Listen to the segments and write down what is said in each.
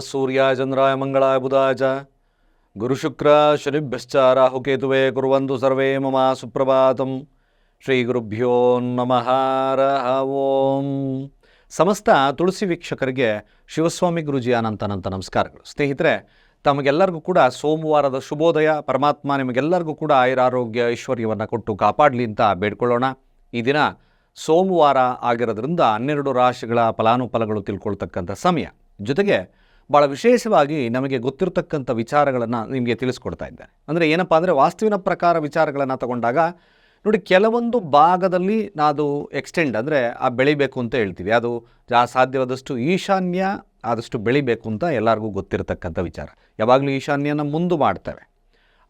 ಸೂರ್ಯ ಚಂದ್ರಾಯ ಮಂಗಳಾಯ ಬುಧಾಯ ಗುರುಶುಕ್ರ ಶನಿಭ್ಯಶ್ಚ ರಾಹುಕೇತುವೆ ಕುರುವಂತು ಸರ್ವೇ ಮಮ ಸುಪ್ರಭಾತಂ. ಶ್ರೀ ಗುರುಭ್ಯೋ ನಮಃ ಓಂ. ಸಮಸ್ತ ತುಳಸಿ ವೀಕ್ಷಕರಿಗೆ ಶಿವಸ್ವಾಮಿ ಗುರುಜಿ ಅನಂತ ಅನಂತ ನಮಸ್ಕಾರಗಳು. ಸ್ನೇಹಿತರೆ, ತಮಗೆಲ್ಲರಿಗೂ ಕೂಡ ಸೋಮವಾರದ ಶುಭೋದಯ, ಪರಮಾತ್ಮ ನಿಮಗೆಲ್ಲರಿಗೂ ಕೂಡ ಆಯುರಾರೋಗ್ಯ, ಐಶ್ವರ್ಯವನ್ನು ಕೊಟ್ಟು ಕಾಪಾಡಲಿ ಅಂತ ಬೇಡ್ಕೊಳ್ಳೋಣ. ಈ ದಿನ ಸೋಮವಾರ ಆಗಿರೋದ್ರಿಂದ ಹನ್ನೆರಡು ರಾಶಿಗಳ ಫಲಾನುಫಲಗಳು ತಿಳ್ಕೊಳ್ತಕ್ಕಂಥ ಸಮಯ. ಜೊತೆಗೆ ಭಾಳ ವಿಶೇಷವಾಗಿ ನಮಗೆ ಗೊತ್ತಿರತಕ್ಕಂಥ ವಿಚಾರಗಳನ್ನು ನಿಮಗೆ ತಿಳಿಸ್ಕೊಡ್ತಾ ಇದ್ದಾರೆ ಅಂದರೆ ಏನಪ್ಪ ಅಂದರೆ ವಾಸ್ತುವಿನ ಪ್ರಕಾರ ವಿಚಾರಗಳನ್ನು ತಗೊಂಡಾಗ ನೋಡಿ ಕೆಲವೊಂದು ಭಾಗದಲ್ಲಿ ನಾವು ಎಕ್ಸ್ಟೆಂಡ್ ಅಂದರೆ ಆ ಬೆಳಿಬೇಕು ಅಂತ ಹೇಳ್ತೀವಿ. ಅದು ಜಾ ಸಾಧ್ಯವಾದಷ್ಟು ಈಶಾನ್ಯ ಆದಷ್ಟು ಬೆಳಿಬೇಕು ಅಂತ ಎಲ್ಲರಿಗೂ ಗೊತ್ತಿರತಕ್ಕಂಥ ವಿಚಾರ. ಯಾವಾಗಲೂ ಈಶಾನ್ಯನ ಮುಂದೆ ಮಾಡ್ತೇವೆ.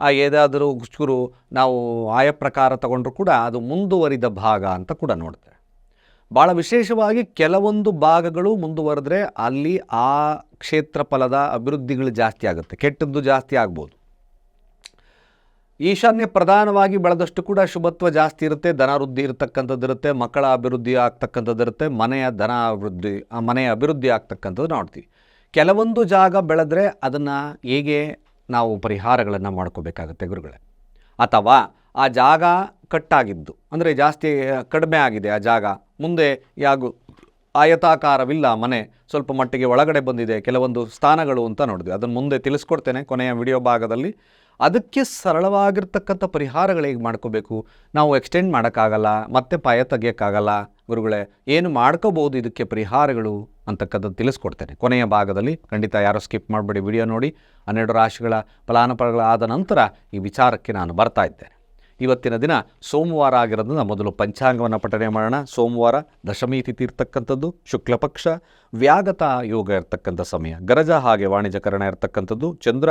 ಆ ಏದಾದರೂ ಚೂರು ನಾವು ಆಯ ಪ್ರಕಾರ ತಗೊಂಡ್ರೂ ಕೂಡ ಅದು ಮುಂದುವರಿದ ಭಾಗ ಅಂತ ಕೂಡ ನೋಡ್ತೇವೆ. ಭಾಳ ವಿಶೇಷವಾಗಿ ಕೆಲವೊಂದು ಭಾಗಗಳು ಮುಂದುವರೆದ್ರೆ ಅಲ್ಲಿ ಆ ಕ್ಷೇತ್ರ ಫಲದ ಅಭಿವೃದ್ಧಿಗಳು ಜಾಸ್ತಿ ಆಗುತ್ತೆ, ಕೆಟ್ಟದ್ದು ಜಾಸ್ತಿ ಆಗ್ಬೋದು. ಈಶಾನ್ಯ ಪ್ರಧಾನವಾಗಿ ಬೆಳೆದಷ್ಟು ಕೂಡ ಶುಭತ್ವ ಜಾಸ್ತಿ ಇರುತ್ತೆ, ಧನವೃದ್ಧಿ ಇರತಕ್ಕಂಥದ್ದು ಇರುತ್ತೆ, ಮಕ್ಕಳ ಅಭಿವೃದ್ಧಿ ಆಗ್ತಕ್ಕಂಥದ್ದು ಇರುತ್ತೆ, ಮನೆಯ ಧನ ಅಭಿವೃದ್ಧಿ ಮನೆಯ ಅಭಿವೃದ್ಧಿ ಆಗ್ತಕ್ಕಂಥದ್ದು ನೋಡ್ತೀವಿ. ಕೆಲವೊಂದು ಜಾಗ ಬೆಳೆದ್ರೆ ಅದನ್ನು ಹೇಗೆ ನಾವು ಪರಿಹಾರಗಳನ್ನು ಮಾಡ್ಕೋಬೇಕಾಗುತ್ತೆ ಗುರುಗಳೇ. ಅಥವಾ ಆ ಜಾಗ ಕಟ್ಟಾಗಿದ್ದು. ಅಂದರೆ ಜಾಸ್ತಿ ಕಡಿಮೆ ಆಗಿದೆ ಆ ಜಾಗ. ಮುಂದೆ ಯಾಗು, ಆಯತಾಕಾರವಿಲ್ಲ ಮನೆ, ಸ್ವಲ್ಪ ಮಟ್ಟಿಗೆ ಒಳಗಡೆ ಬಂದಿದೆ. ಕೆಲವೊಂದು ಸ್ಥಾನಗಳು ಅಂತ ನೋಡಿದ್ವಿ. ಅದನ್ನು ಮುಂದೆ ತಿಳಿಸ್ಕೊಡ್ತೇನೆ ಕೊನೆಯ ವಿಡಿಯೋ ಭಾಗದಲ್ಲಿ. ಅದಕ್ಕೆ ಸರಳವಾಗಿರ್ತಕ್ಕಂಥ ಪರಿಹಾರಗಳು ಹೇಗೆ ಮಾಡ್ಕೋಬೇಕು. ನಾವು ಎಕ್ಸ್ಟೆಂಡ್ ಮಾಡೋಕ್ಕಾಗಲ್ಲ, ಮತ್ತೆ ಪಾಯ ತೆಗಿಯೋಕ್ಕಾಗಲ್ಲ. ಗುರುಗಳೇ, ಏನು ಮಾಡ್ಕೋಬೋದು ಇದಕ್ಕೆ ಪರಿಹಾರಗಳು ಅಂತಕ್ಕಂಥದ್ದು ತಿಳಿಸ್ಕೊಡ್ತೇನೆ. ಕೊನೆಯ ಭಾಗದಲ್ಲಿ ಖಂಡಿತ ಯಾರೋ ಸ್ಕಿಪ್ ಮಾಡಬೇಡಿ ವಿಡಿಯೋ ನೋಡಿ. ಹನ್ನೆರಡು ರಾಶಿಗಳ ಫಲಾನುಫಲಗಳಾದ ನಂತರ ಈ ವಿಚಾರಕ್ಕೆ ನಾನು ಬರ್ತಾ ಇದ್ದೇನೆ. ಇವತ್ತಿನ ದಿನ ಸೋಮವಾರ ಆಗಿರೋದ್ರಿಂದ ಮೊದಲು ಪಂಚಾಂಗವನ್ನು ಪಠನೆ ಮಾಡೋಣ. ಸೋಮವಾರ ದಶಮಿ ತಿಥಿ ಇರ್ತಕ್ಕಂಥದ್ದು, ಶುಕ್ಲಪಕ್ಷ, ವ್ಯಾಗತ ಯೋಗ ಇರ್ತಕ್ಕಂಥ ಸಮಯ, ಗರಜ ಹಾಗೆ ವಾಣಿಜ್ಯಕರಣ ಇರತಕ್ಕಂಥದ್ದು, ಚಂದ್ರ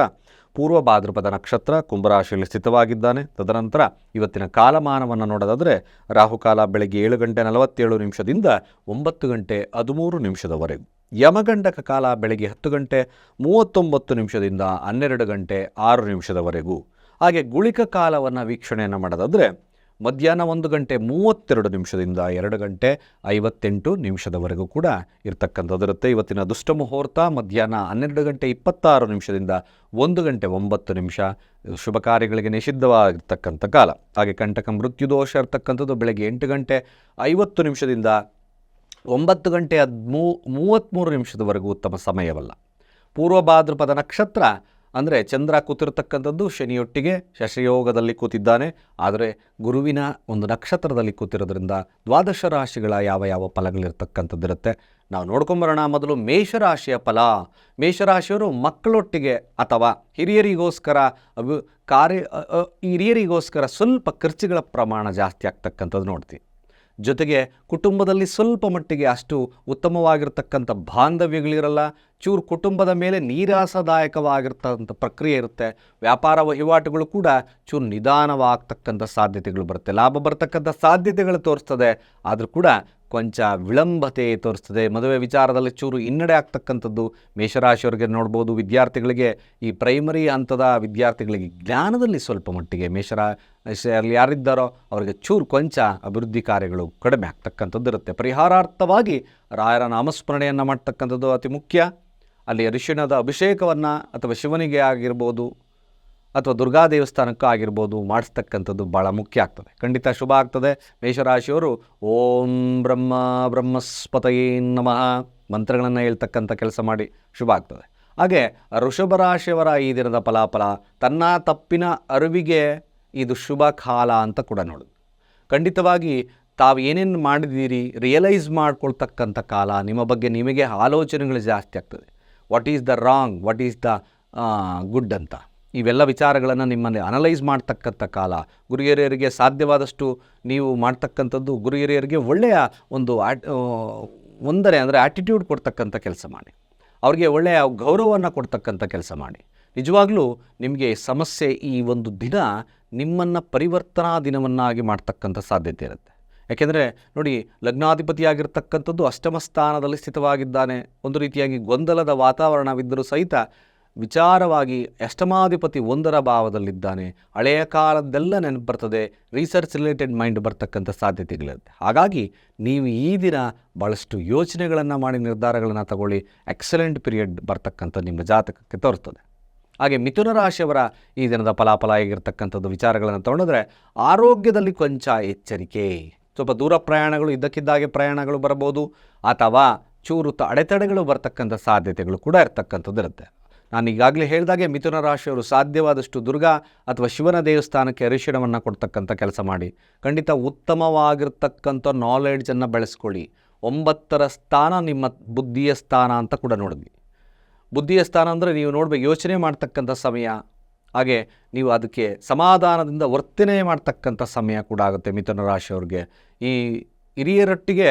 ಪೂರ್ವ ಭಾದ್ರಪದ ನಕ್ಷತ್ರ ಕುಂಭರಾಶಿಯಲ್ಲಿ ಸ್ಥಿತವಾಗಿದ್ದಾನೆ. ತದನಂತರ ಇವತ್ತಿನ ಕಾಲಮಾನವನ್ನು ನೋಡೋದಾದರೆ ರಾಹುಕಾಲ ಬೆಳಗ್ಗೆ ಏಳು ಗಂಟೆ ನಲವತ್ತೇಳು ನಿಮಿಷದಿಂದ ಒಂಬತ್ತು ಗಂಟೆ ಹದಿಮೂರು ನಿಮಿಷದವರೆಗೂ. ಯಮಗಂಡಕ ಕಾಲ ಬೆಳಗ್ಗೆ ಹತ್ತು ಗಂಟೆ ಮೂವತ್ತೊಂಬತ್ತು ನಿಮಿಷದಿಂದ ಹನ್ನೆರಡು ಗಂಟೆ ಆರು ನಿಮಿಷದವರೆಗೂ. ಹಾಗೆ ಗುಳಿಕ ಕಾಲವನ್ನು ವೀಕ್ಷಣೆಯನ್ನು ಮಾಡೋದಾದರೆ ಮಧ್ಯಾಹ್ನ ಒಂದು ಗಂಟೆ ಮೂವತ್ತೆರಡು ನಿಮಿಷದಿಂದ ಎರಡು ಗಂಟೆ ಐವತ್ತೆಂಟು ನಿಮಿಷದವರೆಗೂ ಕೂಡ ಇರ್ತಕ್ಕಂಥದ್ದಿರುತ್ತೆ. ಇವತ್ತಿನ ದುಷ್ಟ ಮುಹೂರ್ತ ಮಧ್ಯಾಹ್ನ ಹನ್ನೆರಡು ಗಂಟೆ ಇಪ್ಪತ್ತಾರು ನಿಮಿಷದಿಂದ ಒಂದು ಗಂಟೆ ಒಂಬತ್ತು ನಿಮಿಷ. ಶುಭ ಕಾರ್ಯಗಳಿಗೆ ನಿಷಿದ್ಧವಾಗಿರ್ತಕ್ಕಂಥ ಕಾಲ. ಹಾಗೆ ಕಂಟಕ ಮೃತ್ಯುದೋಷ ಇರ್ತಕ್ಕಂಥದ್ದು ಬೆಳಗ್ಗೆ ಎಂಟು ಗಂಟೆ ಐವತ್ತು ನಿಮಿಷದಿಂದ ಒಂಬತ್ತು ಗಂಟೆ ಹದಿಮೂ ಮೂವತ್ತ್ಮೂರು ನಿಮಿಷದವರೆಗೂ ಉತ್ತಮ ಸಮಯವಲ್ಲ. ಪೂರ್ವ ಭಾದ್ರಪದ ನಕ್ಷತ್ರ ಅಂದರೆ ಚಂದ್ರ ಕೂತಿರ್ತಕ್ಕಂಥದ್ದು ಶನಿಯೊಟ್ಟಿಗೆ ಶಶಯೋಗದಲ್ಲಿ ಕೂತಿದ್ದಾನೆ. ಆದರೆ ಗುರುವಿನ ಒಂದು ನಕ್ಷತ್ರದಲ್ಲಿ ಕೂತಿರೋದ್ರಿಂದ ದ್ವಾದಶ ರಾಶಿಗಳ ಯಾವ ಯಾವ ಫಲಗಳಿರ್ತಕ್ಕಂಥದ್ದಿರುತ್ತೆ. ನಾವು ನೋಡ್ಕೊಂಬರೋಣ ಮೊದಲು ಮೇಷರಾಶಿಯ ಫಲ. ಮೇಷರಾಶಿಯವರು ಮಕ್ಕಳೊಟ್ಟಿಗೆ ಅಥವಾ ಹಿರಿಯರಿಗೋಸ್ಕರ ಅಭಿ ಕಾರ್ಯ ಹಿರಿಯರಿಗೋಸ್ಕರ ಸ್ವಲ್ಪ ಖರ್ಚುಗಳ ಪ್ರಮಾಣ ಜಾಸ್ತಿ ಆಗ್ತಕ್ಕಂಥದ್ದು ನೋಡ್ತೀವಿ. ಜೊತೆಗೆ ಕುಟುಂಬದಲ್ಲಿ ಸ್ವಲ್ಪ ಮಟ್ಟಿಗೆ ಅಷ್ಟು ಉತ್ತಮವಾಗಿರ್ತಕ್ಕಂಥ ಬಾಂಧವ್ಯಗಳಿರಲ್ಲ. ಚೂರು ಕುಟುಂಬದ ಮೇಲೆ ನೀರಾಸದಾಯಕವಾಗಿರ್ತಕ್ಕಂಥ ಪ್ರಕ್ರಿಯೆ ಇರುತ್ತೆ. ವ್ಯಾಪಾರ ವಹಿವಾಟುಗಳು ಕೂಡ ಚೂರು ನಿಧಾನವಾಗ್ತಕ್ಕಂಥ ಸಾಧ್ಯತೆಗಳು ಬರುತ್ತೆ. ಲಾಭ ಬರ್ತಕ್ಕಂಥ ಸಾಧ್ಯತೆಗಳು ತೋರಿಸ್ತದೆ, ಆದರೂ ಕೂಡ ಕೊಂಚ ವಿಳಂಬತೆ ತೋರಿಸ್ತದೆ. ಮದುವೆ ವಿಚಾರದಲ್ಲಿ ಚೂರು ಹಿನ್ನಡೆ ಆಗ್ತಕ್ಕಂಥದ್ದು ಮೇಷರಾಶಿಯವರಿಗೆ ನೋಡ್ಬೋದು. ವಿದ್ಯಾರ್ಥಿಗಳಿಗೆ ಈ ಪ್ರೈಮರಿ ಹಂತದ ವಿದ್ಯಾರ್ಥಿಗಳಿಗೆ ಜ್ಞಾನದಲ್ಲಿ ಸ್ವಲ್ಪ ಮಟ್ಟಿಗೆ ಮೇಷರಾಶಿಯಲ್ಲಿ ಯಾರಿದ್ದಾರೋ ಅವರಿಗೆ ಚೂರು ಕೊಂಚ ಅಭಿವೃದ್ಧಿ ಕಾರ್ಯಗಳು ಕಡಿಮೆ ಆಗ್ತಕ್ಕಂಥದ್ದು ಇರುತ್ತೆ. ಪರಿಹಾರಾರ್ಥವಾಗಿ ರಾಯರ ನಾಮಸ್ಮರಣೆಯನ್ನು ಮಾಡ್ತಕ್ಕಂಥದ್ದು ಅತಿ ಮುಖ್ಯ. ಅಲ್ಲಿ ಅರಿಶಿಣದ ಅಭಿಷೇಕವನ್ನು ಅಥವಾ ಶಿವನಿಗೆ ಆಗಿರ್ಬೋದು ಅಥವಾ ದುರ್ಗಾ ದೇವಸ್ಥಾನಕ್ಕೂ ಆಗಿರ್ಬೋದು ಮಾಡಿಸ್ತಕ್ಕಂಥದ್ದು ಭಾಳ ಮುಖ್ಯ ಆಗ್ತದೆ. ಖಂಡಿತ ಶುಭ ಆಗ್ತದೆ. ಮೇಷರಾಶಿಯವರು ಓಂ ಬ್ರಹ್ಮ ಬ್ರಹ್ಮಸ್ಪತಯೇ ನಮಃ ಮಂತ್ರಗಳನ್ನು ಹೇಳ್ತಕ್ಕಂಥ ಕೆಲಸ ಮಾಡಿ ಶುಭ ಆಗ್ತದೆ. ಹಾಗೆ ಋಷಭ ರಾಶಿಯವರ ಈ ದಿನದ ಫಲಾಫಲ ತನ್ನ ತಪ್ಪಿನ ಅರಿವಿಗೆ ಇದು ಶುಭ ಕಾಲ ಅಂತ ಕೂಡ ನೋಡೋದು. ಖಂಡಿತವಾಗಿ ತಾವು ಏನೇನು ಮಾಡಿದ್ದೀರಿ ರಿಯಲೈಸ್ ಮಾಡ್ಕೊಳ್ತಕ್ಕಂಥ ಕಾಲ ನಿಮ್ಮ ಬಗ್ಗೆ ನಿಮಗೆ ಆಲೋಚನೆಗಳು ಜಾಸ್ತಿ ಆಗ್ತದೆ. What is the wrong what is the good ಅಂತ. ಇವೆಲ್ಲ ವಿಚಾರಗಳನ್ನು ನಿಮ್ಮಲ್ಲಿ ಅನಲೈಸ್ ಮಾಡ್ತಕ್ಕಂಥ ಕಾಲ. ಗುರು ಹಿರಿಯರಿಗೆ ಸಾಧ್ಯವಾದಷ್ಟು ನೀವು ಮಾಡ್ತಕ್ಕಂಥದ್ದು ಗುರು ಹಿರಿಯರಿಗೆ ಒಳ್ಳೆಯ ಒಂದು ಆಟ್ ಒಂದರೆ ಅಂದರೆ ಆ್ಯಟಿಟ್ಯೂಡ್ ಕೊಡ್ತಕ್ಕಂಥ ಕೆಲಸ ಮಾಡಿ. ಅವರಿಗೆ ಒಳ್ಳೆಯ ಗೌರವವನ್ನು ಕೊಡ್ತಕ್ಕಂಥ ಕೆಲಸ ಮಾಡಿ. ನಿಜವಾಗ್ಲೂ ನಿಮಗೆ ಸಮಸ್ಯೆ ಈ ಒಂದು ದಿನ ನಿಮ್ಮನ್ನು ಪರಿವರ್ತನಾ ದಿನವನ್ನಾಗಿ ಮಾಡ್ತಕ್ಕಂಥ ಸಾಧ್ಯತೆ ಇರುತ್ತೆ. ಯಾಕೆಂದರೆ ನೋಡಿ, ಲಗ್ನಾಧಿಪತಿಯಾಗಿರ್ತಕ್ಕಂಥದ್ದು ಅಷ್ಟಮ ಸ್ಥಾನದಲ್ಲಿ ಸ್ಥಿತವಾಗಿದ್ದಾನೆ. ಒಂದು ರೀತಿಯಾಗಿ ಗೊಂದಲದ ವಾತಾವರಣವಿದ್ದರೂ ಸಹಿತ ವಿಚಾರವಾಗಿ ಅಷ್ಟಮಾಧಿಪತಿ ಒಂದರ ಭಾವದಲ್ಲಿದ್ದಾನೆ. ಹಳೆಯ ಕಾಲದ್ದೆಲ್ಲ ನೆನಪು ಬರ್ತದೆ ರಿಸರ್ಚ್ ರಿಲೇಟೆಡ್ ಮೈಂಡ್ ಬರ್ತಕ್ಕಂಥ ಸಾಧ್ಯತೆಗಳಿರುತ್ತೆ. ಹಾಗಾಗಿ ನೀವು ಈ ದಿನ ಭಾಳಷ್ಟು ಯೋಚನೆಗಳನ್ನು ಮಾಡಿ, ನಿರ್ಧಾರಗಳನ್ನು ತಗೊಳ್ಳಿ. ಎಕ್ಸಲೆಂಟ್ ಪೀರಿಯಡ್ ಬರ್ತಕ್ಕಂಥ ನಿಮ್ಮ ಜಾತಕಕ್ಕೆ ತೋರ್ತದೆ ಹಾಗೆ ಮಿಥುನ ರಾಶಿಯವರ ಈ ದಿನದ ಫಲಾಫಲ ಆಗಿರ್ತಕ್ಕಂಥದ್ದು ವಿಚಾರಗಳನ್ನು ತಗೊಂಡ್ರೆ ಆರೋಗ್ಯದಲ್ಲಿ ಕೊಂಚ ಎಚ್ಚರಿಕೆ. ಸ್ವಲ್ಪ ದೂರ ಪ್ರಯಾಣಗಳು, ಇದ್ದಕ್ಕಿದ್ದಾಗೆ ಪ್ರಯಾಣಗಳು ಬರಬಹುದು ಅಥವಾ ಚೂರು ಅಡೆತಡೆಗಳು ಬರ್ತಕ್ಕಂಥ ಸಾಧ್ಯತೆಗಳು ಕೂಡ ಇರತಕ್ಕಂಥದ್ದು ಇರುತ್ತೆ ನಾನು ಈಗಾಗಲೇ ಹೇಳಿದಾಗೆ ಮಿಥುನ ರಾಶಿಯವರು ಸಾಧ್ಯವಾದಷ್ಟು ದುರ್ಗಾ ಅಥವಾ ಶಿವನ ದೇವಸ್ಥಾನಕ್ಕೆ ಅರಿಶಿಣವನ್ನು ಕೊಡ್ತಕ್ಕಂಥ ಕೆಲಸ ಮಾಡಿ. ಖಂಡಿತ ಉತ್ತಮವಾಗಿರ್ತಕ್ಕಂಥ ನಾಲೆಡ್ಜನ್ನು ಬೆಳೆಸ್ಕೊಳ್ಳಿ. ಒಂಬತ್ತರ ಸ್ಥಾನ ನಿಮ್ಮ ಬುದ್ಧಿಯ ಸ್ಥಾನ ಅಂತ ಕೂಡ ನೋಡಿದ್ವಿ. ಬುದ್ಧಿಯ ಸ್ಥಾನ ಅಂದರೆ ನೀವು ನೋಡಬೇಕು ಯೋಚನೆ ಮಾಡ್ತಕ್ಕಂಥ ಸಮಯ ಹಾಗೆ ನೀವು ಅದಕ್ಕೆ ಸಮಾಧಾನದಿಂದ ವರ್ತನೆ ಮಾಡ್ತಕ್ಕಂಥ ಸಮಯ ಕೂಡ ಆಗುತ್ತೆ ಮಿಥುನ ರಾಶಿಯವ್ರಿಗೆ. ಈ ಹಿರಿಯರೊಟ್ಟಿಗೆ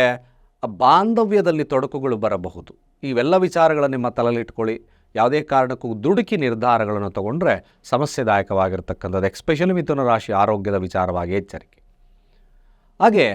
ಬಾಂಧವ್ಯದಲ್ಲಿ ತೊಡಕುಗಳು ಬರಬಹುದು. ಇವೆಲ್ಲ ವಿಚಾರಗಳನ್ನು ನಿಮ್ಮ ತಲೆಯಲ್ಲಿ ಇಟ್ಕೊಳ್ಳಿ. ಯಾವುದೇ ಕಾರಣಕ್ಕೂ ದುಡುಕಿ ನಿರ್ಧಾರಗಳನ್ನು ತಗೊಂಡ್ರೆ ಸಮಸ್ಯೆದಾಯಕವಾಗಿರ್ತಕ್ಕಂಥದ್ದು, ಎಕ್ಸ್ಪೆಷಲಿ ಮಿಥುನ ರಾಶಿ ಆರೋಗ್ಯದ ವಿಚಾರವಾಗಿ ಎಚ್ಚರಿಕೆ. ಹಾಗೆ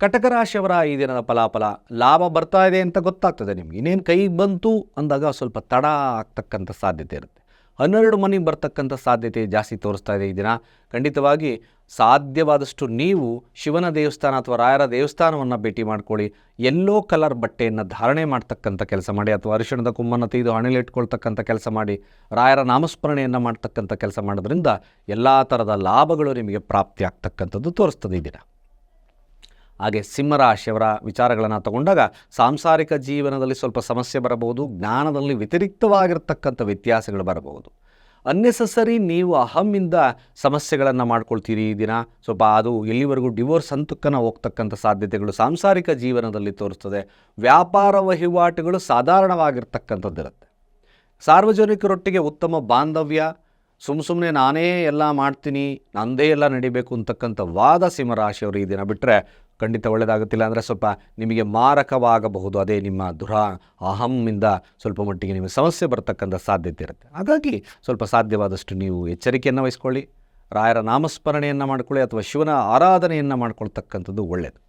ಕಟಕ ರಾಶಿಯವರ ಈ ದಿನದ ಫಲಾಫಲ ಲಾಭ ಬರ್ತಾ ಇದೆ ಅಂತ ಗೊತ್ತಾಗ್ತದೆ ನಿಮ್ಗೆ. ಇನ್ನೇನು ಕೈ ಬಂತು ಅಂದಾಗ ಸ್ವಲ್ಪ ತಡ ಆಗ್ತಕ್ಕಂಥ ಸಾಧ್ಯತೆ ಇರುತ್ತೆ. ಹನ್ನೆರಡು ಮನೆ ಬರ್ತಕ್ಕಂಥ ಸಾಧ್ಯತೆ ಜಾಸ್ತಿ ತೋರಿಸ್ತಾ ಇದೆ ಈ ದಿನ. ಖಂಡಿತವಾಗಿ ಸಾಧ್ಯವಾದಷ್ಟು ನೀವು ಶಿವನ ದೇವಸ್ಥಾನ ಅಥವಾ ರಾಯರ ದೇವಸ್ಥಾನವನ್ನು ಭೇಟಿ ಮಾಡ್ಕೊಳ್ಳಿ. ಎಲ್ಲೋ ಕಲರ್ ಬಟ್ಟೆಯನ್ನು ಧಾರಣೆ ಮಾಡ್ತಕ್ಕಂಥ ಕೆಲಸ ಮಾಡಿ ಅಥವಾ ಅರಿಶಿಣದ ಕುಮ್ಮನ್ನು ತೆಗೆದು ಹಣೆಲಿಟ್ಕೊಳ್ತಕ್ಕಂಥ ಕೆಲಸ ಮಾಡಿ, ರಾಯರ ನಾಮಸ್ಮರಣೆಯನ್ನು ಮಾಡ್ತಕ್ಕಂಥ ಕೆಲಸ ಮಾಡೋದ್ರಿಂದ ಎಲ್ಲ ಥರದ ಲಾಭಗಳು ನಿಮಗೆ ಪ್ರಾಪ್ತಿ ಆಗ್ತಕ್ಕಂಥದ್ದು ತೋರಿಸ್ತದೆ ಈ ದಿನ. ಹಾಗೆ ಸಿಂಹರಾಶಿಯವರ ವಿಚಾರಗಳನ್ನು ತಗೊಂಡಾಗ ಸಾಂಸಾರಿಕ ಜೀವನದಲ್ಲಿ ಸ್ವಲ್ಪ ಸಮಸ್ಯೆ ಬರಬಹುದು, ಜ್ಞಾನದಲ್ಲಿ ವ್ಯತಿರಿಕ್ತವಾಗಿರ್ತಕ್ಕಂಥ ವ್ಯತ್ಯಾಸಗಳು ಬರಬಹುದು. ಅನ್ನೆಸಸರಿ ನೀವು ಅಹಮ್ಮಿಂದ ಸಮಸ್ಯೆಗಳನ್ನು ಮಾಡ್ಕೊಳ್ತೀರಿ ಈ ದಿನ. ಸ್ವಲ್ಪ ಅದು ಎಲ್ಲಿವರೆಗೂ ಡಿವೋರ್ಸ್ ಹಂತಕ್ಕನ ಹೋಗ್ತಕ್ಕಂಥ ಸಾಧ್ಯತೆಗಳು ಸಾಂಸಾರಿಕ ಜೀವನದಲ್ಲಿ ತೋರಿಸ್ತದೆ. ವ್ಯಾಪಾರ ವಹಿವಾಟುಗಳು ಸಾಧಾರಣವಾಗಿರ್ತಕ್ಕಂಥದ್ದಿರುತ್ತೆ. ಸಾರ್ವಜನಿಕರೊಟ್ಟಿಗೆ ಉತ್ತಮ ಬಾಂಧವ್ಯ ಸುಮ್ಮ ಸುಮ್ಮನೆ ನಾನೇ ಎಲ್ಲ ಮಾಡ್ತೀನಿ, ನಂದೇ ಎಲ್ಲ ನಡಿಬೇಕು ಅಂತಕ್ಕಂಥ ವಾದ ಸಿಂಹರಾಶಿಯವರು ಈ ದಿನ ಬಿಟ್ಟರೆ ಖಂಡಿತ ಒಳ್ಳೆಯದಾಗುತ್ತಿಲ್ಲ ಅಂದರೆ ಸ್ವಲ್ಪ ನಿಮಗೆ ಮಾರಕವಾಗಬಹುದು. ಅದೇ ನಿಮ್ಮ ದುರ ಅಹಮ್ಮಿಂದ ಸ್ವಲ್ಪ ಮಟ್ಟಿಗೆ ನಿಮಗೆ ಸಮಸ್ಯೆ ಬರತಕ್ಕಂಥ ಸಾಧ್ಯತೆ ಇರುತ್ತೆ. ಹಾಗಾಗಿ ಸ್ವಲ್ಪ ಸಾಧ್ಯವಾದಷ್ಟು ನೀವು ಎಚ್ಚರಿಕೆಯನ್ನು ವಹಿಸ್ಕೊಳ್ಳಿ, ರಾಯರ ನಾಮಸ್ಮರಣೆಯನ್ನು ಮಾಡಿಕೊಳ್ಳಿ ಅಥವಾ ಶಿವನ ಆರಾಧನೆಯನ್ನು ಮಾಡ್ಕೊಳ್ತಕ್ಕಂಥದ್ದು ಒಳ್ಳೆಯದು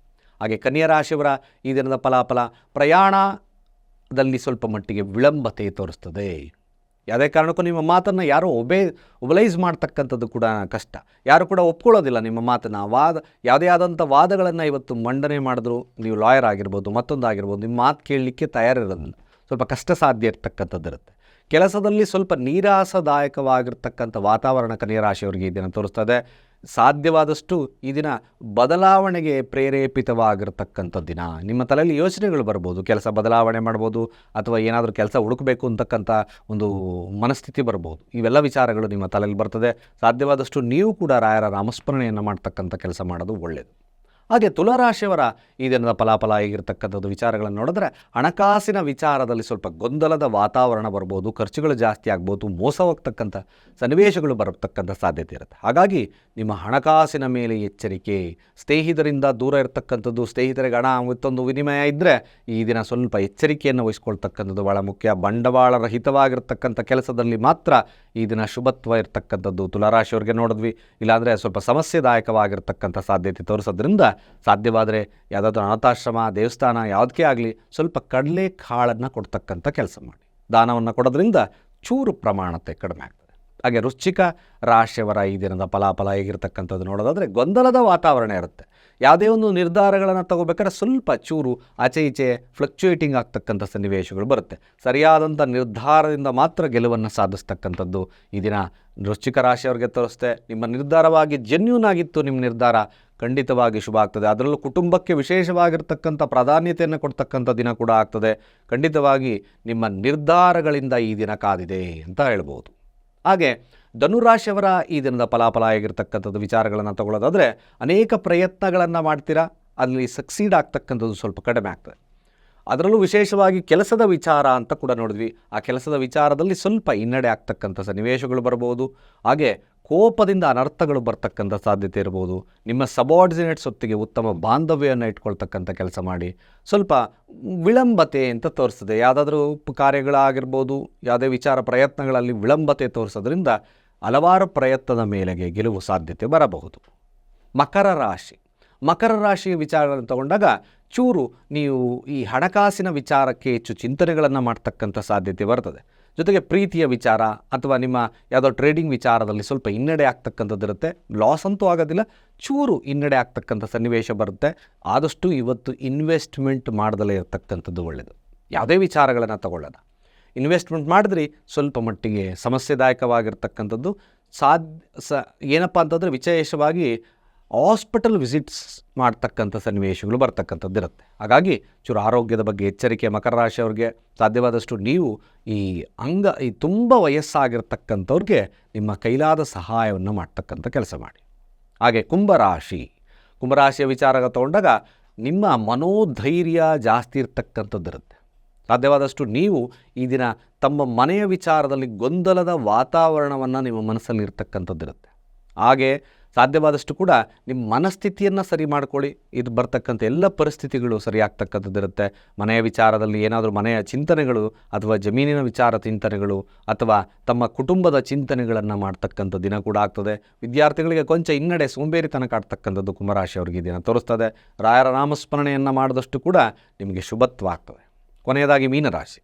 ಹಾಗೆ ಕನ್ಯಾ ರಾಶಿಯವರ ಈ ದಿನದ ಫಲಾಫಲ ಪ್ರಯಾಣದಲ್ಲಿ ಸ್ವಲ್ಪ ಮಟ್ಟಿಗೆ ವಿಳಂಬತೆ ತೋರಿಸ್ತದೆ. ಯಾವುದೇ ಕಾರಣಕ್ಕೂ ನಿಮ್ಮ ಮಾತನ್ನು ಯಾರೂ ಒಬೇ, ಒಬಲೈಸ್ ಮಾಡ್ತಕ್ಕಂಥದ್ದು ಕೂಡ ಕಷ್ಟ. ಯಾರು ಕೂಡ ಒಪ್ಕೊಳ್ಳೋದಿಲ್ಲ ನಿಮ್ಮ ಮಾತನ್ನು. ವಾದ, ಯಾವುದೇ ಆದಂಥ ವಾದಗಳನ್ನು ಇವತ್ತು ಮಂಡನೆ ಮಾಡಿದ್ರು, ನೀವು ಲಾಯರ್ ಆಗಿರ್ಬೋದು, ಮತ್ತೊಂದು ಆಗಿರ್ಬೋದು, ನಿಮ್ಮ ಮಾತು ಕೇಳಲಿಕ್ಕೆ ತಯಾರಿರೋದಿಲ್ಲ. ಸ್ವಲ್ಪ ಕಷ್ಟ ಸಾಧ್ಯ ಇರ್ತಕ್ಕಂಥದ್ದು ಕೆಲಸದಲ್ಲಿ ಸ್ವಲ್ಪ ನೀರಾಸದಾಯಕವಾಗಿರ್ತಕ್ಕಂಥ ವಾತಾವರಣ ಕನ್ಯಾ ಇದನ್ನು ತೋರಿಸ್ತದೆ. ಸಾಧ್ಯವಾದಷ್ಟು ಈ ದಿನ ಬದಲಾವಣೆಗೆ ಪ್ರೇರೇಪಿತವಾಗಿರ್ತಕ್ಕಂಥ ದಿನ. ನಿಮ್ಮ ತಲೆಯಲ್ಲಿ ಯೋಚನೆಗಳು ಬರ್ಬೋದು, ಕೆಲಸ ಬದಲಾವಣೆ ಮಾಡ್ಬೋದು, ಅಥವಾ ಏನಾದರೂ ಕೆಲಸ ಹುಡುಕಬೇಕು ಅಂತಕ್ಕಂಥ ಒಂದು ಮನಸ್ಥಿತಿ ಬರ್ಬೋದು. ಇವೆಲ್ಲ ವಿಚಾರಗಳು ನಿಮ್ಮ ತಲೆಯಲ್ಲಿ ಬರ್ತದೆ. ಸಾಧ್ಯವಾದಷ್ಟು ನೀವು ಕೂಡ ರಾಯರ ನಾಮಸ್ಮರಣೆಯನ್ನು ಮಾಡ್ತಕ್ಕಂಥ ಕೆಲಸ ಮಾಡೋದು ಒಳ್ಳೆಯದು ಹಾಗೆ ತುಲಾರಾಶಿಯವರ ಈ ದಿನದ ಫಲಾಫಲ ಆಗಿರ್ತಕ್ಕಂಥದ್ದು ವಿಚಾರಗಳನ್ನು ನೋಡಿದ್ರೆ ಹಣಕಾಸಿನ ವಿಚಾರದಲ್ಲಿ ಸ್ವಲ್ಪ ಗೊಂದಲದ ವಾತಾವರಣ ಬರ್ಬೋದು, ಖರ್ಚುಗಳು ಜಾಸ್ತಿ ಆಗ್ಬೋದು, ಮೋಸ ಹೋಗ್ತಕ್ಕಂಥ ಸನ್ನಿವೇಶಗಳು ಬರತಕ್ಕಂಥ ಸಾಧ್ಯತೆ ಇರುತ್ತೆ. ಹಾಗಾಗಿ ನಿಮ್ಮ ಹಣಕಾಸಿನ ಮೇಲೆ ಎಚ್ಚರಿಕೆ, ಸ್ನೇಹಿತರಿಂದ ದೂರ ಇರತಕ್ಕಂಥದ್ದು, ಸ್ನೇಹಿತರಿಗೆ ಹಣ ಮತ್ತೊಂದು ವಿನಿಮಯ ಇದ್ದರೆ ಈ ದಿನ ಸ್ವಲ್ಪ ಎಚ್ಚರಿಕೆಯನ್ನು ವಹಿಸ್ಕೊಳ್ತಕ್ಕಂಥದ್ದು ಭಾಳ ಮುಖ್ಯ. ಬಂಡವಾಳ ರಹಿತವಾಗಿರ್ತಕ್ಕಂಥ ಕೆಲಸದಲ್ಲಿ ಮಾತ್ರ ಈ ದಿನ ಶುಭತ್ವ ಇರತಕ್ಕಂಥದ್ದು. ತುಲಾರಾಶಿಯವ್ರಿಗೆ ನೋಡಿದ್ವಿ. ಇಲ್ಲಾಂದರೆ ಸ್ವಲ್ಪ ಸಮಸ್ಯೆದಾಯಕವಾಗಿರ್ತಕ್ಕಂಥ ಸಾಧ್ಯತೆ ತೋರಿಸೋದ್ರಿಂದ ಸಾಧ್ಯವಾದರೆ ಯಾವುದಾದ್ರೂ ಅನಾಥಾಶ್ರಮ, ದೇವಸ್ಥಾನ ಯಾವುದಕ್ಕೆ ಆಗಲಿ ಸ್ವಲ್ಪ ಕಡಲೆ ಕಾಳನ್ನು ಕೊಡ್ತಕ್ಕಂಥ ಕೆಲಸ ಮಾಡಿ. ದಾನವನ್ನು ಕೊಡೋದ್ರಿಂದ ಚೂರು ಪ್ರಮಾಣತೆ ಕಡಿಮೆ ಆಗ್ತದೆ. ಹಾಗೆ ವೃಶ್ಚಿಕ ರಾಶಿಯವರ ಈ ದಿನದ ಫಲಾಫಲ ಹೇಗಿರ್ತಕ್ಕಂಥದ್ದು ನೋಡೋದಾದರೆ ಗೊಂದಲದ ವಾತಾವರಣ ಇರುತ್ತೆ. ಯಾವುದೇ ಒಂದು ನಿರ್ಧಾರಗಳನ್ನು ತಗೋಬೇಕಾದ್ರೆ ಸ್ವಲ್ಪ ಚೂರು ಆಚೆ ಈಚೆ ಫ್ಲಕ್ಚುಯೇಟಿಂಗ್ ಆಗ್ತಕ್ಕಂಥ ಸನ್ನಿವೇಶಗಳು ಬರುತ್ತೆ. ಸರಿಯಾದಂಥ ನಿರ್ಧಾರದಿಂದ ಮಾತ್ರ ಗೆಲುವನ್ನು ಸಾಧಿಸ್ತಕ್ಕಂಥದ್ದು ಈ ದಿನ ವೃಶ್ಚಿಕ ರಾಶಿಯವ್ರಿಗೆ ತೋರಿಸ್ತೆ. ನಿಮ್ಮ ನಿರ್ಧಾರವಾಗಿ ಜೆನ್ಯೂನ್ ಆಗಿತ್ತು ನಿಮ್ಮ ನಿರ್ಧಾರ ಖಂಡಿತವಾಗಿ ಶುಭ ಆಗ್ತದೆ. ಅದರಲ್ಲೂ ಕುಟುಂಬಕ್ಕೆ ವಿಶೇಷವಾಗಿರ್ತಕ್ಕಂಥ ಪ್ರಾಧಾನ್ಯತೆಯನ್ನು ಕೊಡ್ತಕ್ಕಂಥ ದಿನ ಕೂಡ ಆಗ್ತದೆ. ಖಂಡಿತವಾಗಿ ನಿಮ್ಮ ನಿರ್ಧಾರಗಳಿಂದ ಈ ದಿನ ಕಾದಿದೆ ಅಂತ ಹೇಳ್ಬೋದು. ಹಾಗೆ ಧನುರಾಶಿಯವರ ಈ ದಿನದ ಫಲಾಫಲ ಆಗಿರ್ತಕ್ಕಂಥದ್ದು ವಿಚಾರಗಳನ್ನು ತಗೊಳ್ಳೋದಾದರೆ ಅನೇಕ ಪ್ರಯತ್ನಗಳನ್ನು ಮಾಡ್ತೀರಾ? ಅಲ್ಲಿ ಸಕ್ಸೀಡ್ ಆಗ್ತಕ್ಕಂಥದ್ದು ಸ್ವಲ್ಪ ಕಡಿಮೆ ಆಗ್ತದೆ. ಅದರಲ್ಲೂ ವಿಶೇಷವಾಗಿ ಕೆಲಸದ ವಿಚಾರ ಅಂತ ಕೂಡ ನೋಡಿದ್ವಿ. ಆ ಕೆಲಸದ ವಿಚಾರದಲ್ಲಿ ಸ್ವಲ್ಪ ಹಿನ್ನಡೆ ಆಗ್ತಕ್ಕಂಥ ಸನ್ನಿವೇಶಗಳು ಬರ್ಬೋದು. ಹಾಗೆ ಕೋಪದಿಂದ ಅನರ್ಥಗಳು ಬರ್ತಕ್ಕಂಥ ಸಾಧ್ಯತೆ ಇರ್ಬೋದು. ನಿಮ್ಮ ಸಬಾರ್ಡಿನೇಟ್ಸ್ ಹೊತ್ತಿಗೆ ಉತ್ತಮ ಬಾಂಧವ್ಯವನ್ನು ಇಟ್ಕೊಳ್ತಕ್ಕಂಥ ಕೆಲಸ ಮಾಡಿ. ಸ್ವಲ್ಪ ವಿಳಂಬತೆ ಅಂತ ತೋರಿಸ್ತದೆ ಯಾವುದಾದ್ರೂ ಕಾರ್ಯಗಳಾಗಿರ್ಬೋದು, ಯಾವುದೇ ವಿಚಾರ ಪ್ರಯತ್ನಗಳಲ್ಲಿ ವಿಳಂಬತೆ ತೋರಿಸೋದ್ರಿಂದ ಹಲವಾರು ಪ್ರಯತ್ನದ ಮೇಲೆಗೆ ಗೆಲುವು ಸಾಧ್ಯತೆ ಬರಬಹುದು. ಮಕರ ರಾಶಿ. ಮಕರ ರಾಶಿಯ ವಿಚಾರಗಳನ್ನು ತಗೊಂಡಾಗ ಚೂರು ನೀವು ಈ ಹಣಕಾಸಿನ ವಿಚಾರಕ್ಕೆ ಹೆಚ್ಚು ಚಿಂತನೆಗಳನ್ನು ಮಾಡ್ತಕ್ಕಂಥ ಸಾಧ್ಯತೆ ಬರ್ತದೆ. ಜೊತೆಗೆ ಪ್ರೀತಿಯ ವಿಚಾರ ಅಥವಾ ನಿಮ್ಮ ಯಾವುದೋ ಟ್ರೇಡಿಂಗ್ ವಿಚಾರದಲ್ಲಿ ಸ್ವಲ್ಪ ಹಿನ್ನಡೆ ಆಗ್ತಕ್ಕಂಥದ್ದು ಇರುತ್ತೆ. ಲಾಸ್ ಅಂತೂ ಆಗೋದಿಲ್ಲ, ಚೂರು ಹಿನ್ನಡೆ ಆಗ್ತಕ್ಕಂಥ ಸನ್ನಿವೇಶ ಬರುತ್ತೆ. ಆದಷ್ಟು ಇವತ್ತು ಇನ್ವೆಸ್ಟ್ಮೆಂಟ್ ಮಾಡದಲ್ಲೇ ಇರತಕ್ಕಂಥದ್ದು ಒಳ್ಳೆಯದು ಯಾವುದೇ ವಿಚಾರಗಳನ್ನು ತಗೊಳ್ಳೋಣ. ಇನ್ವೆಸ್ಟ್ಮೆಂಟ್ ಮಾಡಿದ್ರಿ ಸ್ವಲ್ಪ ಮಟ್ಟಿಗೆ ಸಮಸ್ಯೆದಾಯಕವಾಗಿರ್ತಕ್ಕಂಥದ್ದು. ಸಾಧ್ಯ ಸ ಏನಪ್ಪ ಅಂತಂದರೆ ವಿಶೇಷವಾಗಿ ಹಾಸ್ಪಿಟಲ್ ವಿಸಿಟ್ಸ್ ಮಾಡ್ತಕ್ಕಂಥ ಸನ್ನಿವೇಶಗಳು ಬರ್ತಕ್ಕಂಥದ್ದು ಇರುತ್ತೆ. ಹಾಗಾಗಿ ಚೂರು ಆರೋಗ್ಯದ ಬಗ್ಗೆ ಎಚ್ಚರಿಕೆ, ಮಕರ ರಾಶಿಯವ್ರಿಗೆ ಸಾಧ್ಯವಾದಷ್ಟು ನೀವು ಈ ಅಂಗ, ಈ ತುಂಬ ವಯಸ್ಸಾಗಿರ್ತಕ್ಕಂಥವ್ರಿಗೆ ನಿಮ್ಮ ಕೈಲಾದ ಸಹಾಯವನ್ನು ಮಾಡ್ತಕ್ಕಂಥ ಕೆಲಸ ಮಾಡಿ. ಹಾಗೆ ಕುಂಭರಾಶಿ ಕುಂಭರಾಶಿಯ ವಿಚಾರ ತಗೊಂಡಾಗ ನಿಮ್ಮ ಮನೋಧೈರ್ಯ ಜಾಸ್ತಿ ಇರ್ತಕ್ಕಂಥದ್ದು ಇರುತ್ತೆ. ಸಾಧ್ಯವಾದಷ್ಟು ನೀವು ಈ ದಿನ ತಮ್ಮ ಮನೆಯ ವಿಚಾರದಲ್ಲಿ ಗೊಂದಲದ ವಾತಾವರಣವನ್ನು ನಿಮ್ಮ ಮನಸ್ಸಲ್ಲಿ ಇರ್ತಕ್ಕಂಥದ್ದಿರುತ್ತೆ ಹಾಗೆ ಸಾಧ್ಯವಾದಷ್ಟು ಕೂಡ ನಿಮ್ಮ ಮನಸ್ಥಿತಿಯನ್ನು ಸರಿ ಮಾಡ್ಕೊಳ್ಳಿ. ಇದು ಬರ್ತಕ್ಕಂಥ ಎಲ್ಲ ಪರಿಸ್ಥಿತಿಗಳು ಸರಿಯಾಗ್ತಕ್ಕಂಥದ್ದಿರುತ್ತೆ. ಮನೆಯ ವಿಚಾರದಲ್ಲಿ ಏನಾದರೂ ಮನೆಯ ಚಿಂತನೆಗಳು ಅಥವಾ ಜಮೀನಿನ ವಿಚಾರ ಚಿಂತನೆಗಳು ಅಥವಾ ತಮ್ಮ ಕುಟುಂಬದ ಚಿಂತನೆಗಳನ್ನು ಮಾಡ್ತಕ್ಕಂಥ ದಿನ ಕೂಡ ಆಗ್ತದೆ. ವಿದ್ಯಾರ್ಥಿಗಳಿಗೆ ಕೊಂಚ ಹಿನ್ನಡೆ ಸೋಂಬೇರಿತನ ಕಾಡ್ತಕ್ಕಂಥದ್ದು ಕುಂಭರಾಶಿಯವರಿಗೆ ಅವ್ರಿಗೆ ದಿನ ತೋರಿಸ್ತದೆ. ರಾಯರ ನಾಮಸ್ಮರಣೆಯನ್ನು ಮಾಡಿದಷ್ಟು ಕೂಡ ನಿಮಗೆ ಶುಭತ್ವ ಆಗ್ತದೆ ಕೊನೆಯದಾಗಿ ಮೀನರಾಶಿ.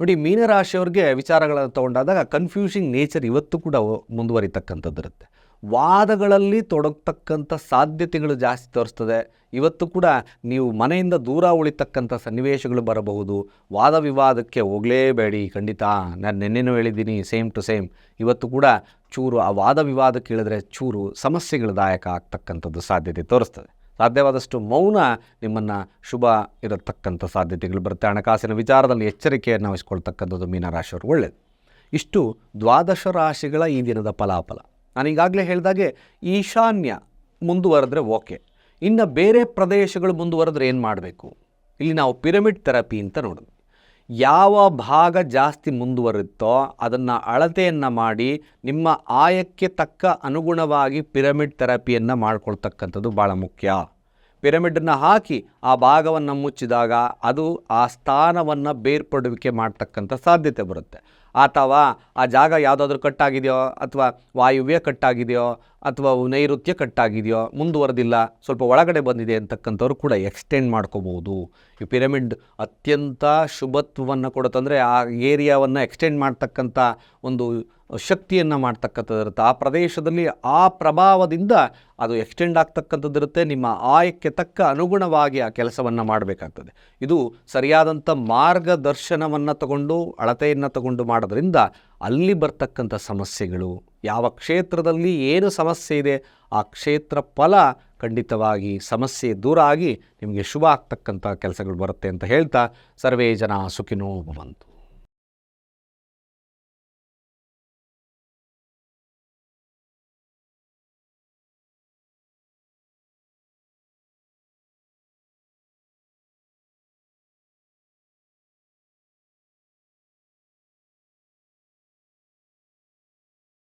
ನೋಡಿ, ಮೀನರಾಶಿಯವ್ರಿಗೆ ವಿಚಾರಗಳನ್ನು ತಗೊಂಡಾದಾಗ ಕನ್ಫ್ಯೂಷಿಂಗ್ ನೇಚರ್ ಇವತ್ತು ಕೂಡ ಮುಂದುವರಿತಕ್ಕಂಥದ್ದು ಇರುತ್ತೆ ವಾದಗಳಲ್ಲಿ ತೊಡಗ್ತಕ್ಕಂಥ ಸಾಧ್ಯತೆಗಳು ಜಾಸ್ತಿ ತೋರಿಸ್ತದೆ. ಇವತ್ತು ಕೂಡ ನೀವು ಮನೆಯಿಂದ ದೂರ ಉಳಿತಕ್ಕಂಥ ಸನ್ನಿವೇಶಗಳು ಬರಬಹುದು. ವಾದ ವಿವಾದಕ್ಕೆ ಹೋಗಲೇಬೇಡಿ, ಖಂಡಿತ. ನಾನು ನಿನ್ನೆನೂ ಹೇಳಿದ್ದೀನಿ, ಸೇಮ್ ಟು ಸೇಮ್. ಇವತ್ತು ಕೂಡ ಚೂರು ಆ ವಾದ ವಿವಾದಕ್ಕೆ ಇಳಿದ್ರೆ ಚೂರು ಸಮಸ್ಯೆಗಳದಾಯಕ ಆಗ್ತಕ್ಕಂಥದ್ದು ಸಾಧ್ಯತೆ ತೋರಿಸ್ತದೆ. ಸಾಧ್ಯವಾದಷ್ಟು ಮೌನ ನಿಮ್ಮನ್ನು ಶುಭ ಇರತಕ್ಕಂಥ ಸಾಧ್ಯತೆಗಳು ಬರುತ್ತೆ. ಹಣಕಾಸಿನ ವಿಚಾರದಲ್ಲಿ ಎಚ್ಚರಿಕೆಯನ್ನು ವಹಿಸ್ಕೊಳ್ತಕ್ಕಂಥದ್ದು ಮೀನರಾಶಿಯವರು ಒಳ್ಳೆಯದು ಇಷ್ಟು ದ್ವಾದಶ ರಾಶಿಗಳ ಈ ದಿನದ ಫಲಾಫಲ. ನಾನು ಈಗಾಗಲೇ ಹೇಳಿದಾಗೆ ಈಶಾನ್ಯ ಮುಂದುವರೆದ್ರೆ ಓಕೆ. ಇನ್ನು ಬೇರೆ ಪ್ರದೇಶಗಳು ಮುಂದುವರೆದ್ರೆ ಏನು ಮಾಡಬೇಕು? ಇಲ್ಲಿ ನಾವು ಪಿರಮಿಡ್ ಥೆರಪಿ ಅಂತ ನೋಡಿದ್ವಿ. ಯಾವ ಭಾಗ ಜಾಸ್ತಿ ಮುಂದುವರುತ್ತೋ ಅದನ್ನು ಅಳತೆಯನ್ನು ಮಾಡಿ ನಿಮ್ಮ ಆಯಕ್ಕೆ ತಕ್ಕ ಅನುಗುಣವಾಗಿ ಪಿರಮಿಡ್ ಥೆರಪಿಯನ್ನು ಮಾಡ್ಕೊಳ್ತಕ್ಕಂಥದ್ದು ಭಾಳ ಮುಖ್ಯ. ಪಿರಮಿಡನ್ನು ಹಾಕಿ ಆ ಭಾಗವನ್ನು ಮುಚ್ಚಿದಾಗ ಅದು ಆ ಸ್ಥಾನವನ್ನು ಬೇರ್ಪಡುವಿಕೆ ಮಾಡ್ತಕ್ಕಂಥ ಸಾಧ್ಯತೆ ಬರುತ್ತೆ. ಅಥವಾ ಆ ಜಾಗ ಯಾವುದಾದ್ರೂ ಕಟ್ಟಾಗಿದೆಯೋ ಅಥವಾ ವಾಯುವ್ಯ ಕಟ್ಟಾಗಿದೆಯೋ ಅಥವಾ ನೈಋತ್ಯ ಕಟ್ಟಾಗಿದೆಯೋ, ಮುಂದುವರೆದಿಲ್ಲ, ಸ್ವಲ್ಪ ಒಳಗಡೆ ಬಂದಿದೆ ಅಂತಕ್ಕಂಥವ್ರು ಕೂಡ ಎಕ್ಸ್ಟೆಂಡ್ ಮಾಡ್ಕೋಬೋದು. ಈ ಪಿರಮಿಡ್ ಅತ್ಯಂತ ಶುಭತ್ವವನ್ನು ಕೊಡುತ್ತಂದರೆ ಆ ಏರಿಯಾವನ್ನು ಎಕ್ಸ್ಟೆಂಡ್ ಮಾಡ್ತಕ್ಕಂಥ ಒಂದು ಶಕ್ತಿಯನ್ನು ಮಾಡ್ತಕ್ಕಂಥದ್ದಿರುತ್ತೆ. ಆ ಪ್ರದೇಶದಲ್ಲಿ ಆ ಪ್ರಭಾವದಿಂದ ಅದು ಎಕ್ಸ್ಟೆಂಡ್ ಆಗ್ತಕ್ಕಂಥದ್ದಿರುತ್ತೆ. ನಿಮ್ಮ ಆಯಕ್ಕೆ ತಕ್ಕ ಅನುಗುಣವಾಗಿ ಆ ಕೆಲಸವನ್ನು ಮಾಡಬೇಕಾಗ್ತದೆ. ಇದು ಸರಿಯಾದಂಥ ಮಾರ್ಗದರ್ಶನವನ್ನು ತಗೊಂಡು ಅಳತೆಯನ್ನು ತಗೊಂಡು ಮಾಡೋದ್ರಿಂದ ಅಲ್ಲಿ ಬರ್ತಕ್ಕಂಥ ಸಮಸ್ಯೆಗಳು ಯಾವ ಕ್ಷೇತ್ರದಲ್ಲಿ ಏನು ಸಮಸ್ಯೆ ಇದೆ, ಆ ಕ್ಷೇತ್ರ ಫಲ ಖಂಡಿತವಾಗಿ ಸಮಸ್ಯೆ ದೂರ ಆಗಿ ನಿಮಗೆ ಶುಭ ಆಗ್ತಕ್ಕಂಥ ಕೆಲಸಗಳು ಬರುತ್ತೆ ಅಂತ ಹೇಳ್ತಾ ಸರ್ವೇ ಜನ ಸುಖಿನೋ ಭವಂತು.